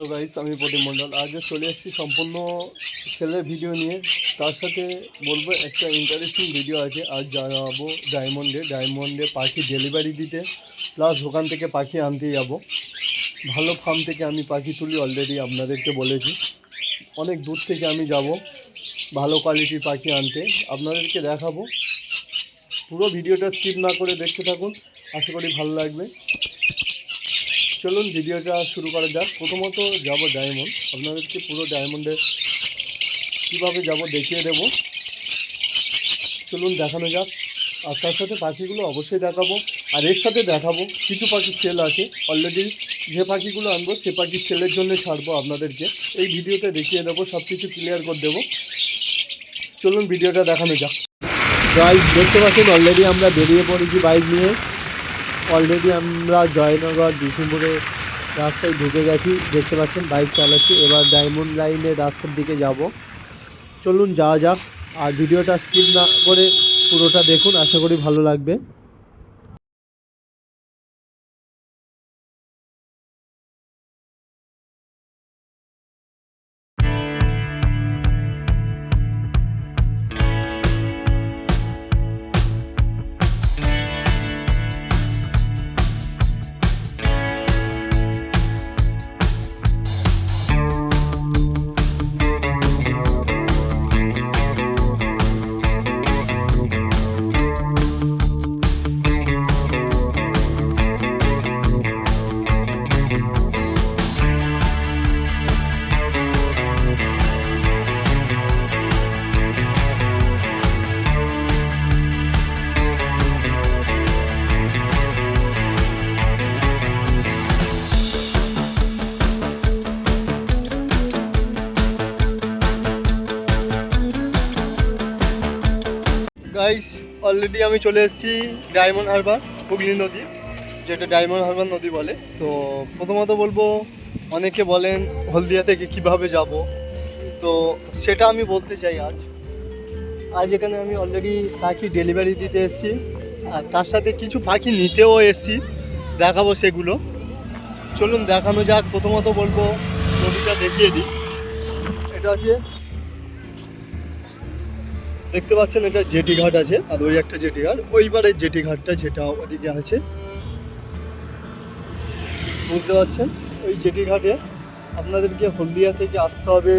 তো গাইস আমি প্রদীপ মণ্ডল। আজ চলে এসেছি সম্পূর্ণ ছেলের ভিডিও নিয়ে, তার সাথে বলব একটা ইন্টারেস্টিং ভিডিও আছে। আজ যাব ডায়মন্ডে ডায়মন্ডে পাখি ডেলিভারি দিতে। প্লাস ওখান থেকে পাখি আনতে যাব। ভালো ফার্ম থেকে আমি পাখি তুলি অলরেডি আপনাদেরকে বলেছি। অনেক দূর থেকে আমি যাব ভালো কোয়ালিটির পাখি আনতে। আপনাদেরকে দেখাবো। পুরো ভিডিওটা স্কিপ না করে দেখতে থাকুন। আশা করি ভালো লাগবে। চলুন ভিডিওটা শুরু করা যাক। প্রথমত যাব ডায়মন্ড আপনাদেরকে পুরো ডায়মন্ডে কীভাবে যাব দেখিয়ে দেব। চলুন দেখানো যাক। আর তার সাথে পাখিগুলো অবশ্যই দেখাবো। আর এর সাথে দেখাবো। কিছু পাখি সেল আছে। অলরেডি যে পাখিগুলো আনব, সে পাখির সেলের জন্য ছাড়বো আপনাদেরকে। এই ভিডিওতে দেখিয়ে দেবো সব কিছু ক্লিয়ার করে দেবো। চলুন ভিডিওটা দেখানো যাক। গাইজ দেখতে পাচ্ছেন অলরেডি আমরা বেরিয়ে পড়েছি বাইক নিয়ে। অলরেডি আমরা জয়নগর, বিষ্ণুপুরে রাস্তায় ঢুকে গেছি, দেখতে পাচ্ছেন বাইক চালাচ্ছি। এবার ডায়মন্ড লাইনের রাস্তার দিকে যাব। চলুন যাওয়া যাক। আর ভিডিওটা স্কিপ না করে পুরোটা দেখুন, আশা করি ভালো লাগবে। গাইস অলরেডি আমি চলে এসেছি ডায়মন্ড হারবার হুগলি নদী, যেটা ডায়মন্ড হারবার নদী বলে। তো প্রথমত বলব, অনেকে বলেন হলদিয়া থেকে কীভাবে যাব। তো সেটা আমি বলতে চাই আজ। আজ এখানে আমি অলরেডি পাখি ডেলিভারি দিতে এসেছি, আর তার সাথে কিছু পাখি নিতেও এসেছি, দেখাবো সেগুলো। চলুন দেখানো যাক, প্রথমত বলব, নদীটা দেখিয়ে দিই। এটা আছে দেখতে পাচ্ছেন এটা জেটি ঘাট আছে, আর ওই একটা জেটি ঘাট। ওইবারের জেটি ঘাটটা যেটা ওদিকে আছে। বুঝতে পারছেন? ওই জেটি ঘাটে আপনাদেরকে হলদিয়া থেকে আসতে হবে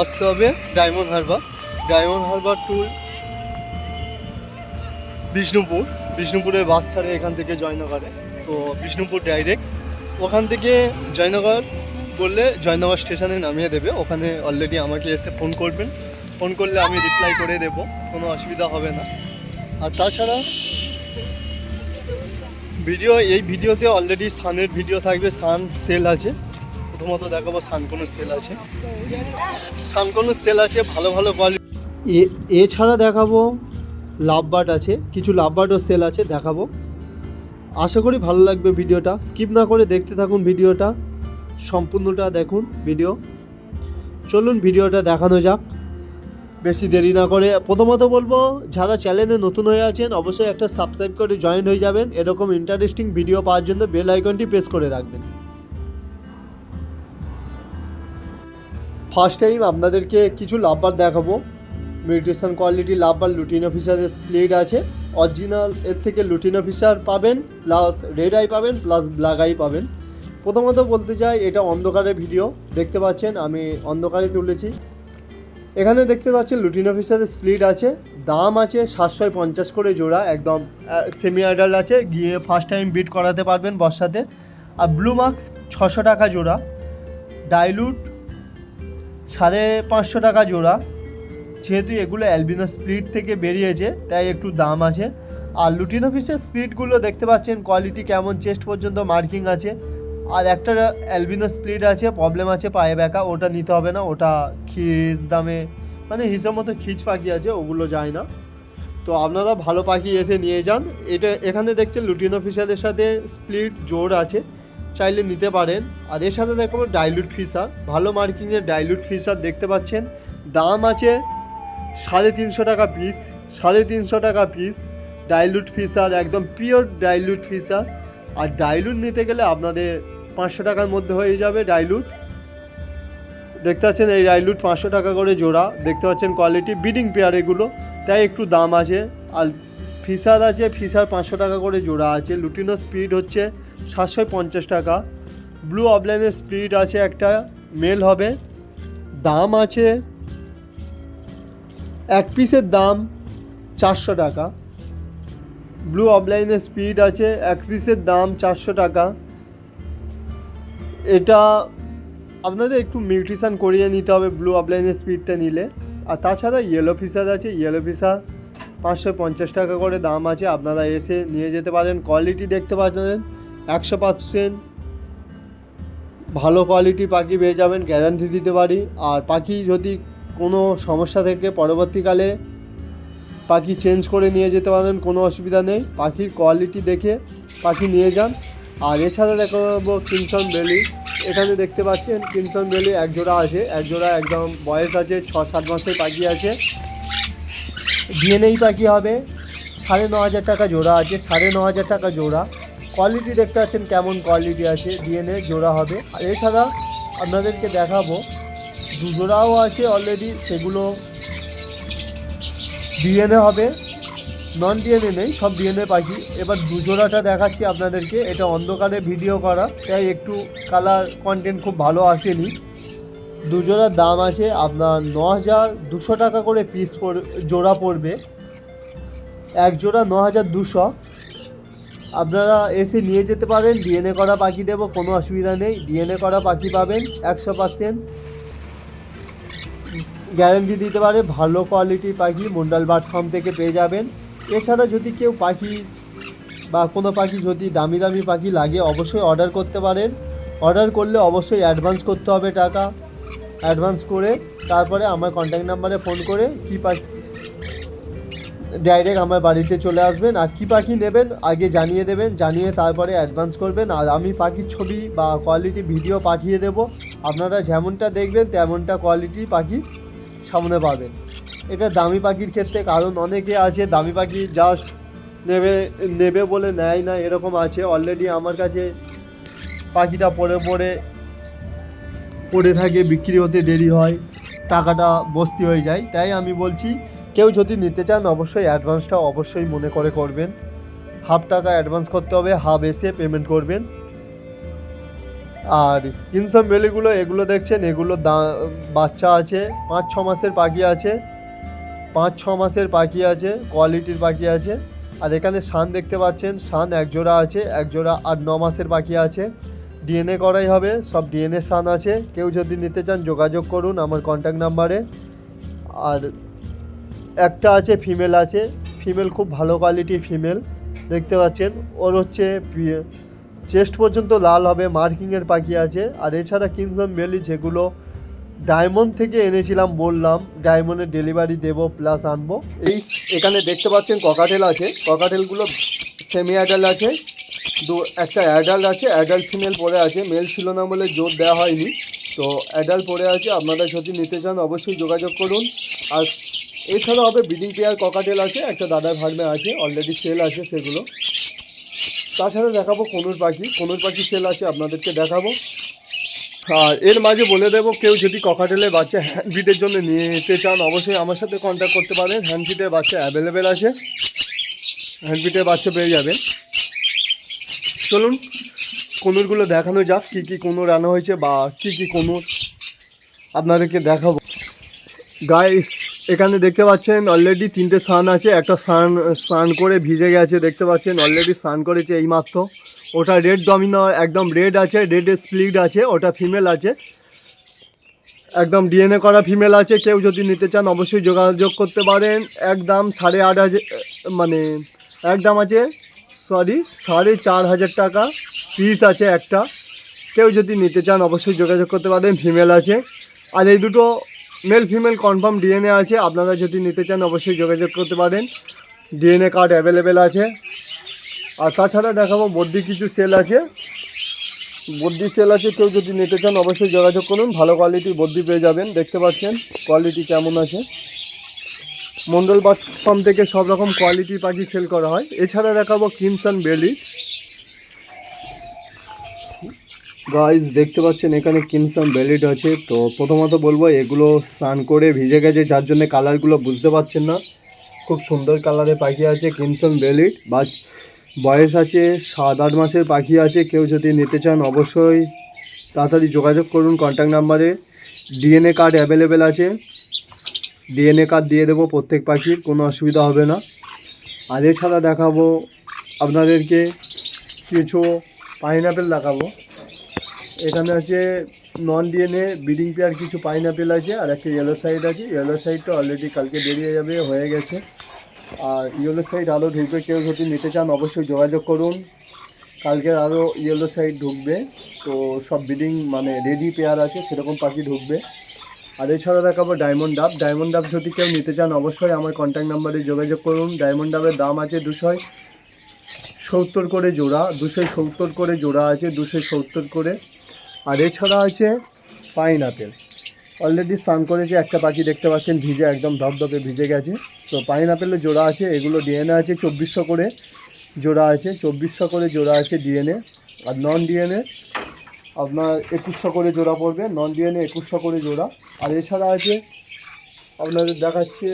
আসতে হবে diamond harbour. Diamond harbour to Bishnupur. বিষ্ণুপুরে বাস ছাড়ে এখান থেকে জয়নগরে। তো বিষ্ণুপুর ডাইরেক্ট ওখান থেকে জয়নগর বললে জয়নগর স্টেশনে নামিয়ে দেবে। ওখানে অলরেডি আমাকে এসে ফোন করবেন। ফোন করলে আমি রিপ্লাই করে দেব, কোনো অসুবিধা হবে না। আর তাছাড়া ভিডিও এই ভিডিওতে অলরেডি সানের ভিডিও থাকবে, সান সেল আছে। প্রথমত দেখাবো সান কোনো সেল আছে। সান কোনো সেল আছে, ভালো ভালো কোয়ালিটি এছাড়া দেখাবো লাভ লাভবার্ড আছে, কিছু লাভ লাভবার্ডও সেল আছে, দেখাবো। আশা করি ভালো লাগবে ভিডিওটা স্কিপ না করে দেখতে থাকুন ভিডিওটা সম্পূর্ণটা দেখুন ভিডিও চলুন ভিডিওটা দেখানো যাক। বেশি দেরি না করে প্রথমত বলব, যারা চ্যানেলে নতুন হয়ে আছেন, অবশ্যই একটা সাবস্ক্রাইব করে জয়েন হয়ে যাবেন। এরকম ইন্টারেস্টিং ভিডিও পাওয়ার জন্য বেল আইকনটি প্রেস করে রাখবেন। ফার্স্ট টাইম আপনাদেরকে কিছু লাভবার দেখাবো। মিউটেশন কোয়ালিটি লাভবার লুটিন অফিসারের স্প্লিট আছে। অরিজিনাল এর থেকে লুটিন অফিসার পাবেন প্লাস রেড আই পাবেন প্লাস ব্ল্যাক আই পাবেন। প্রথমত বলতে চাই, এটা অন্ধকারে ভিডিও দেখতে পাচ্ছেন, আমি অন্ধকারে তুলেছি। এখানে দেখতে পাচ্ছেন লুটিন অফিসারের স্প্লিট আছে, দাম আছে সাতশো পঞ্চাশ করে জোড়া, একদম সেমি আইডাল আছে, গিয়ে ফার্স্ট টাইম বিট করাতে পারবেন বর্ষাতে। আর ব্লু মার্কস ছশো টাকা জোড়া ডাইলুট সাড়ে পাঁচশো টাকা জোড়া। যেহেতু এগুলো অ্যালবিনো স্প্লিট থেকে বেরিয়েছে, তাই একটু দাম আছে। আর লুটিন অফিসের স্প্লিটগুলো দেখতে পাচ্ছেন কোয়ালিটি কেমন চেস্ট পর্যন্ত মার্কিং আছে। আর একটা অ্যালবিনো স্প্লিট আছে প্রবলেম আছে পায়ে ব্যাকা ওটা নিতে হবে না, ওটা খিচ দামে মানে হিসাব মতো খিচ পাখি আছে, ওগুলো যায় না। তো আপনারা ভালো পাখি এসে নিয়ে যান। এটা এখানে দেখছেন লুটিন অফিসারের সাথে স্প্লিট জোর আছে, চাইলে নিতে পারেন। আর এর সাথে দেখো ডাইলুট ফিসার ভালো মার্কিংয়ের ডাইলুট ফিসার দেখতে পাচ্ছেন। দাম আছে সাড়ে তিনশো টাকা পিস সাড়ে তিনশো টাকা পিস ডাইলুট ফিসার একদম পিওর ডাইলুট ফিসার আর ডাইলুট নিতে গেলে আপনাদের পাঁচশো টাকার মধ্যে হয়ে যাবে ডাইলুট দেখতে পাচ্ছেন এই ডাইলুট পাঁচশো টাকা করে জোড়া। দেখতে পাচ্ছেন কোয়ালিটি বিডিং পেয়ার এগুলো। তাই একটু দাম আছে। আর ফিসার আছে ফিসার পাঁচশো টাকা করে জোড়া আছে। লুটিনো স্পিড হচ্ছে সাতশো পঞ্চাশ টাকা। ব্লু অফলাইনের স্পিড আছে একটা মেল হবে। দাম আছে এক পিসের দাম চারশো টাকা। ব্লু অফলাইনের স্পিড আছে, এক পিসের দাম চারশো টাকা। এটা আপনাদের একটু মিউট্রিশন করিয়ে নিতে হবে ব্লু অফলাইনের স্পিডটা নিলে। আর তাছাড়া ইয়েলো ফিসার আছে ইয়েলো ফিসার পাঁচশো পঞ্চাশ টাকা করে দাম আছে, আপনারা এসে নিয়ে যেতে পারেন। কোয়ালিটি দেখতে পাচ্ছেন, একশো পার্সেন্ট ভালো কোয়ালিটি পাখি পেয়ে যাবেন গ্যারান্টি দিতে পারি। আর পাখি যদি কোনো সমস্যা থেকে পরবর্তীকালে পাখি চেঞ্জ করে নিয়ে যেতে পারেন, কোনো অসুবিধা নেই। পাখির কোয়ালিটি দেখে পাখি নিয়ে যান। আর এছাড়া দেখাবো কিনসন বেলি এখানে দেখতে পাচ্ছেন কিনসন বেলি এক জোড়া আছে, এক জোড়া একদম বয়স আছে ছ সাত মাসের পাখি আছে। ডিএনএই পাখি হবে, সাড়ে ন হাজার টাকা জোড়া আছে, সাড়ে ন হাজার টাকা জোড়া। কোয়ালিটি দেখতে পাচ্ছেন কেমন কোয়ালিটি আছে ডিএনএ জোড়া হবে। আর এছাড়া আপনাদেরকে দেখাবো, দু জোড়াও আছে অলরেডি সেগুলো ডিএনএ হবে। নন ডিএনএ নেই, সব ডিএনএ পাখি। এবার দুজোড়াটা দেখাচ্ছি আপনাদেরকে, এটা অন্ধকারে ভিডিও করা, তাই একটু কালার কন্টেন্ট খুব ভালো আসেনি। দুজোড়ার দাম আছে আপনার ন হাজার দুশো টাকা করে পিস জোড়া পড়বে। এক জোড়া ন হাজার দুশো। আপনারা এসে নিয়ে যেতে পারেন ডিএনএ করা পাখি দেবো, কোনো অসুবিধা নেই। ডিএনএ করা পাখি পাবেন একশো পার্সেন্ট গ্যারেন্টি দিতে পারে, ভালো কোয়ালিটির পাখি মন্ডল বার্ড ফার্ম থেকে পেয়ে যাবেন। এছাড়া যদি কেউ পাখি বা কোনো পাখি যদি দামি দামি পাখি লাগে, অবশ্যই অর্ডার করতে পারেন। অর্ডার করলে অবশ্যই অ্যাডভান্স করতে হবে টাকা। অ্যাডভান্স করে তারপরে আমার কন্ট্যাক্ট নাম্বারে ফোন করে কী পাখি ডাইরেক্ট আমার বাড়িতে চলে আসবেন আর কী পাখি নেবেন আগে জানিয়ে দেবেন, জানিয়ে তারপরে অ্যাডভান্স করবেন। আর আমি পাখির ছবি বা কোয়ালিটি ভিডিও পাঠিয়ে দেব। আপনারা যেমনটা দেখবেন, তেমনটা কোয়ালিটি পাখি সামনে পাবেন। এটা দামি পাখির ক্ষেত্রে কারণ অনেকে আছে, দামি পাখি জাস্ট নেবে নেবে বলে নেয় না, এরকম আছে। অলরেডি আমার কাছে পাখিটা পড়ে পড়ে পড়ে থাকে, বিক্রি হতে দেরি হয়, টাকাটা বস্তি হয়ে যায়। তাই আমি বলছি, কেউ যদি নিতে চান, অবশ্যই অ্যাডভান্সটা অবশ্যই মনে করে করবেন। হাফ টাকা অ্যাডভান্স করতে হবে, হাফ এসে পেমেন্ট করবেন। আর ইনসাম বেলিগুলো এগুলো দেখছেন, এগুলো দা বাচ্চা আছে পাঁচ ছ মাসের পাখি আছে। পাঁচ, ছ মাসের পাখি আছে কোয়ালিটির পাখি আছে। আর এখানে সান দেখতে পাচ্ছেন সান এক জোড়া আছে, এক জোড়া আর ন মাসের পাখি আছে। ডিএনএ করাই হবে, সব ডিএনএ সান আছে। কেউ যদি নিতে চান, যোগাযোগ করুন আমার কন্ট্যাক্ট নাম্বারে আর একটা আছে ফিমেল আছে। ফিমেল খুব ভালো কোয়ালিটির ফিমেল দেখতে পাচ্ছেন। ওর হচ্ছে চেস্ট পর্যন্ত লাল হবে মার্কিংয়ের পাখি আছে। আর এছাড়া কিনসম বেলি যেগুলো ডায়মন্ড থেকে এনেছিলাম, বললাম ডায়মন্ডের ডেলিভারি দেবো প্লাস আনব। এই এখানে দেখতে পাচ্ছেন ককাটেল আছে। ককাটেলগুলো সেমি অ্যাডাল্ট আছে, দু, একটা অ্যাডাল্ট আছে অ্যাডাল্ট ফিমেল পড়ে আছে। মেল ছিল না বলে জোর দেওয়া হয়নি। তো অ্যাডাল্ট পড়ে আছে, আপনারা যদি নিতে চান অবশ্যই যোগাযোগ করুন। আর এছাড়া হবে ব্রিডিং পেয়ার ককাটেল আছে, একটা দাদার ফার্মে আছে অলরেডি সেল আছে সেগুলো। তাছাড়া দেখাবো কনুর পাখি। কনুর পাখি সেল আছে, আপনাদেরকে দেখাবো। আর এর মাঝে বলে দেবো, কেউ যদি ককাটেলের বাচ্চা হ্যান্ড ফিটের জন্য যেতে চান, অবশ্যই আমার সাথে কন্ট্যাক্ট করতে পারেন। হ্যান্ড ফিটের বাচ্চা অ্যাভেলেবেল আছে। হ্যান্ড ফিটের বাচ্চা পেয়ে যাবেন। চলুন, কনুরগুলো দেখানো যাক, কী কী কনুর আনা হয়েছে বা কী কী কনুর আপনাদেরকে দেখাবো। গায়ে এখানে দেখতে পাচ্ছেন অলরেডি তিনটে সান আছে। একটা সান স্নান করে ভিজে গেছে, দেখতে পাচ্ছেন অলরেডি স্নান করেছে এইমাত্র। ওটা রেড ডমিনো একদম রেড আছে রেড স্প্লিট আছে, ওটা ফিমেল আছে। একদম ডিএনএ করা ফিমেল আছে, কেউ যদি নিতে চান অবশ্যই যোগাযোগ করতে পারেন। একদম সাড়ে আট হাজার মানে একদম আছে সরি সাড়ে চার হাজার টাকা পিস আছে একটা। কেউ যদি নিতে চান অবশ্যই যোগাযোগ করতে পারেন ফিমেল আছে। আর এই দুটো মেল ফিমেল কনফার্ম ডিএনএ আছে, আপনারা যদি নিতে চান অবশ্যই যোগাযোগ করতে পারেন। ডিএনএ কার্ড অ্যাভেলেবেল আছে। আর তাছাড়া দেখাবো বদ্যি কিছু সেল আছে। বদ্যি সেল আছে, কেউ যদি নিতে চান অবশ্যই যোগাযোগ করুন। ভালো কোয়ালিটির বদ্যি পেয়ে যাবেন, দেখতে পাচ্ছেন কোয়ালিটি কেমন আছে। মন্ডল বাস ফার্ম থেকে সব রকম কোয়ালিটির পাখি সেল করা হয়। এছাড়া দেখাবো কিমসন বেলি গাইজ দেখতে পাচ্ছেন, এখানে কিনসাম বেলিড আছে। তো প্রথমত বলব, এগুলো স্নান করে ভিজে গেছে, যার জন্য কালারগুলো বুঝতে পারছেন না। খুব সুন্দর কালারের পাখি আছে কিনসাম বেলিড বা বয়স আছে, সাত আট মাসের পাখি আছে, কেউ যদি নিতে চান অবশ্যই তাড়াতাড়ি যোগাযোগ করুন কন্ট্যাক্ট নাম্বারে ডিএনএ কার্ড অ্যাভেলেবেল আছে। ডিএনএ কার্ড দিয়ে দেবো প্রত্যেক পাখির, কোনো অসুবিধা হবে না। আর এছাড়া দেখাবো আপনাদেরকে কিছু পাইনাপেল দেখাবো। এখানে আছে নন ডিএনএ ব্রিডিং পেয়ার কিছু পাইনাপেল আছে, আর একটা ইয়েলো সাইড আছে। ইয়েলো সাইডটা অলরেডি কালকে বেরিয়ে যাবে, হয়ে গেছে। আর ইয়েলো সাইড আরও ঢুকবে, কেউ যদি নিতে চান অবশ্যই যোগাযোগ করুন। কালকে আরও ইয়েলো সাইড ঢুকবে, তো সব ব্রিডিং মানে রেডি পেয়ার আছে, সেরকম পাখি ঢুকবে। আর এছাড়া দেখাবো ডায়মন্ড ডাব। ডায়মন্ড ডাব যদি কেউ নিতে চান অবশ্যই আমার কন্ট্যাক্ট নাম্বারে যোগাযোগ করুন। ডায়মন্ড ডাবের দাম আছে দুশোয় সত্তর করে জোড়া, দুশো সত্তর করে জোড়া আছে, দুশো সত্তর করে। আর এছাড়া আছে পাইন আপেল অলরেডি স্নান করেছে, একটা পাখি দেখতে পাচ্ছেন, ভিজে একদম ধপধপে ভিজে গেছে। তো পাইন আপেলের জোড়া আছে, এগুলো ডিএনএ আছে, চব্বিশশো করে জোড়া আছে, চব্বিশশো করে জোড়া আছে ডিএনএ আর নন ডিএনএ আপনার একুশশো করে জোড়া পড়বে নন ডিএনএ একুশশো করে জোড়া। আর এছাড়া আছে, আপনাদের দেখাচ্ছে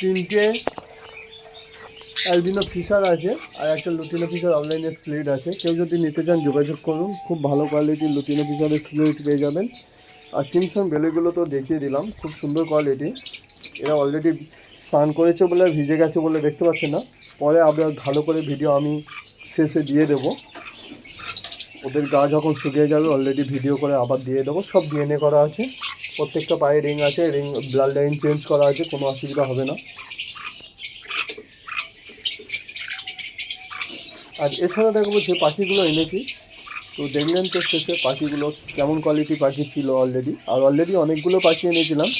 তিনটে অ্যালবিনো ফিশার আছে আর একটা লুটিনো ফিশার অনলাইনে স্প্লিট আছে। কেউ যদি নিতে চান যোগাযোগ করুন, খুব ভালো কোয়ালিটির লুটিনো ফিশারের স্প্লিট পেয়ে যাবেন। আর কিমসন বেলেগুলো তো দেখিয়ে দিলাম, খুব সুন্দর কোয়ালিটি এরা অলরেডি স্নান করেছে বলে, ভিজে গেছে বলে দেখতে পাচ্ছেন না। পরে আবার ভালো করে ভিডিও আমি শেষে দিয়ে দেবো। ওদের গা যখন শুকিয়ে যাবে অলরেডি ভিডিও করে আবার দিয়ে দেবো। সব ডিএনএ করা আছে। প্রত্যেকটা পায়ে রিং আছে রিং ব্লাড লাইন চেঞ্জ করা আছে, কোনো অসুবিধা হবে না। আর এছাড়া দেখব যে পাখিগুলো এনেছি, তো দেখলেন তো শেষে পাখিগুলো কেমন কোয়ালিটি পাখি ছিল অলরেডি আর অলরেডি অনেকগুলো পাখি এনেছিলাম।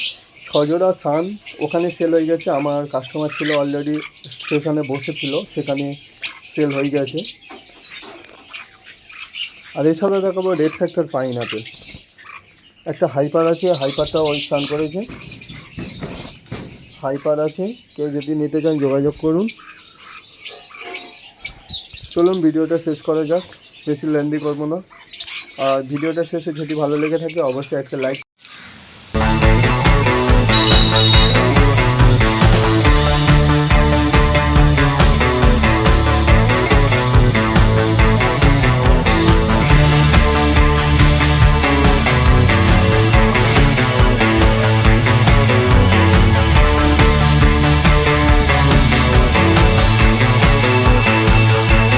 ছজোড়া সান, ওখানে সেল হয়ে গেছে। আমার কাস্টমার ছিল অলরেডি সেখানে বসেছিল, সেখানে সেল হয়ে গেছে। আর এছাড়া দেখাবো রেড ফ্যাক্টর পাইন আপেল একটা হাইপার আছে হাইপারটা ওই স্নান করেছে। হাইপার আছে, কেউ যদি নিতে চান যোগাযোগ করুন। চলুন ভিডিওটা শেষ করা যাক। বেশি লেন্দি করব না। আর ভিডিওটা শেষে যদি ভালো লেগে থাকে, অবশ্যই একটা লাইক